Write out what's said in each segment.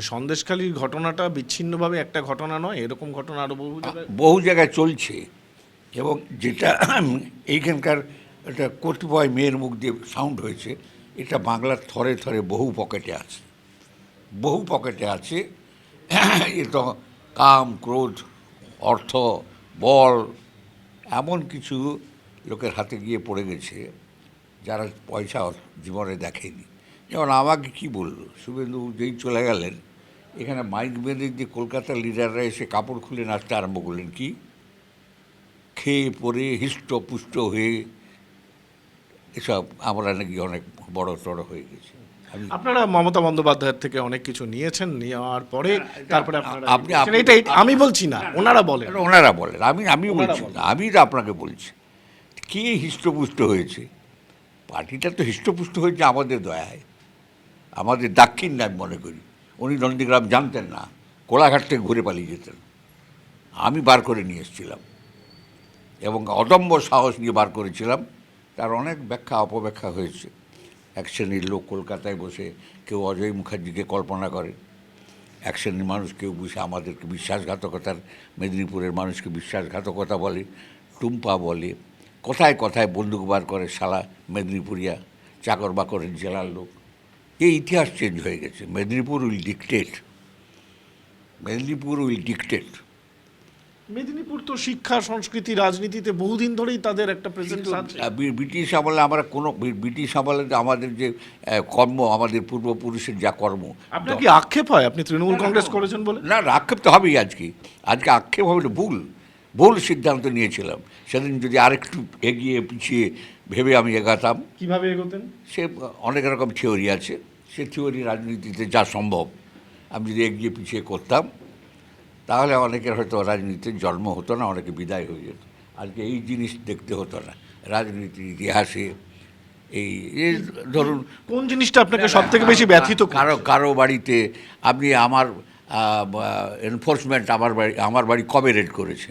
সন্দেশখালীর ঘটনাটা বিচ্ছিন্নভাবে একটা ঘটনা নয়, এরকম ঘটনা আরও বহু জায়গায় বহু জায়গায় চলছে। এবং যেটা এইখানকার একটা কতিপয় মেয়ের মুখ দিয়ে সাউন্ড হয়েছে, এটা বাংলার থরে থরে বহু পকেটে আছে। বহু পকেটে আছে। এ তো কাম, ক্রোধ, অর্থ, বল, এমন কিছু লোকের হাতে গিয়ে পড়ে গেছে, যারা পয়সা জীবনে দেখেনি। যেমন আমাকে কি বলল? শুভেন্দু যেই চলে গেলেন এখানে মাইক বেঁধে যে কলকাতার লিডাররা এসে কাপড় খুলে নাচতে আরম্ভ করলেন। কি? খেয়ে পরে হৃষ্টপুষ্ট হয়ে এসব আমরা নাকি অনেক বড় টড় হয়ে গেছি। আপনারা মমতা বন্দ্যোপাধ্যায়ের থেকে অনেক কিছু নিয়েছেন নেওয়ার পরে তারপরে আপনি- আপনি- এটা এটা আমি বলছি না ওনারা বলেন। ওনারা বলেন আমি আমি বলছি না আমি তো আপনাকে বলছি। কে হৃষ্টপুষ্ট হয়েছে? পার্টিটা তো হৃষ্টপুষ্ট হয়েছে আমাদের দয়ায়। আমাদের দাক্ষিণ আমি মনে করি। উনি নন্দীগ্রাম জানতেন না, কোলাঘাট থেকে ঘুরে পালিয়ে যেতেন। আমি বার করে নিয়ে এসেছিলাম এবং অদম্য সাহস নিয়ে বার করেছিলাম। তার অনেক ব্যাখ্যা, অপব্যাখ্যা হয়েছে। এক শ্রেণির লোক কলকাতায় বসে কেউ অজয় মুখার্জিকে কল্পনা করে। এক শ্রেণির মানুষ কেউ বসে আমাদেরকে বিশ্বাসঘাতকতার, মেদিনীপুরের মানুষকে বিশ্বাসঘাতকতা বলে, টুম্পা বলে, কথায় কথায় বন্দুক বার করে শালা মেদিনীপুরিয়া চাকর বাকরের জেলার লোক। এই ইতিহাস চেঞ্জ হয়ে গেছে। Medinipur will dictate Medinipur will dictate Medinipur তো শিক্ষা সংস্কৃতি রাজনীতিতে বহুদিন ধরেই তাদের একটা প্রেজেন্স আছে। ব্রিটিশ আমলে আমরা কোনো ব্রিটিশ আমলে আমাদের যে কর্ম আমাদের পূর্বপুরুষের যা কর্ম আপনার কি আক্ষেপ হয়? আপনি তৃণমূল কংগ্রেস করেছেন বলে? না আক্ষেপ তো হবেই আজকে। আজকে আক্ষেপ হবে ভুল। ভুল সিদ্ধান্ত নিয়েছিলাম। সেদিন যদি আরেকটু এগিয়ে পিছিয়ে ভেবে আমি এগাতাম। কীভাবে এগোতেন? সে অনেক রকম থিওরি আছে। সে থিওরি রাজনীতিতে যা সম্ভব। আমি যদি এগিয়ে পিছিয়ে করতাম তাহলে অনেকের হয়তো রাজনীতির জন্ম হতো না অনেকে বিদায় হয়ে যেত। আজকে এই জিনিস দেখতে হতো না। রাজনীতির ইতিহাসে এই ধরুন কোন জিনিসটা আপনাকে সব থেকে বেশি ব্যথিত কারও কারও বাড়িতে আপনি আমার এনফোর্সমেন্ট আমার বাড়ি আমার বাড়ি কবে রেড করেছে?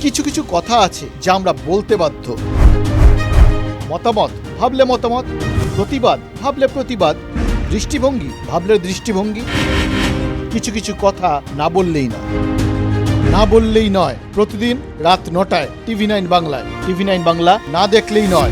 কিছু কিছু কথা আছে যা আমরা বলতে বাধ্য। মতামত, ভাবলে মতামত, প্রতিবাদ, ভাবলে প্রতিবাদ, দৃষ্টিভঙ্গি, ভাবলে দৃষ্টিভঙ্গি। কিছু কিছু কথা না বললেই না না বললেই নয়, প্রতিদিন রাত নটায়, টিভি নাইন বাংলায়। টিভি নাইন বাংলা না দেখলেই নয়।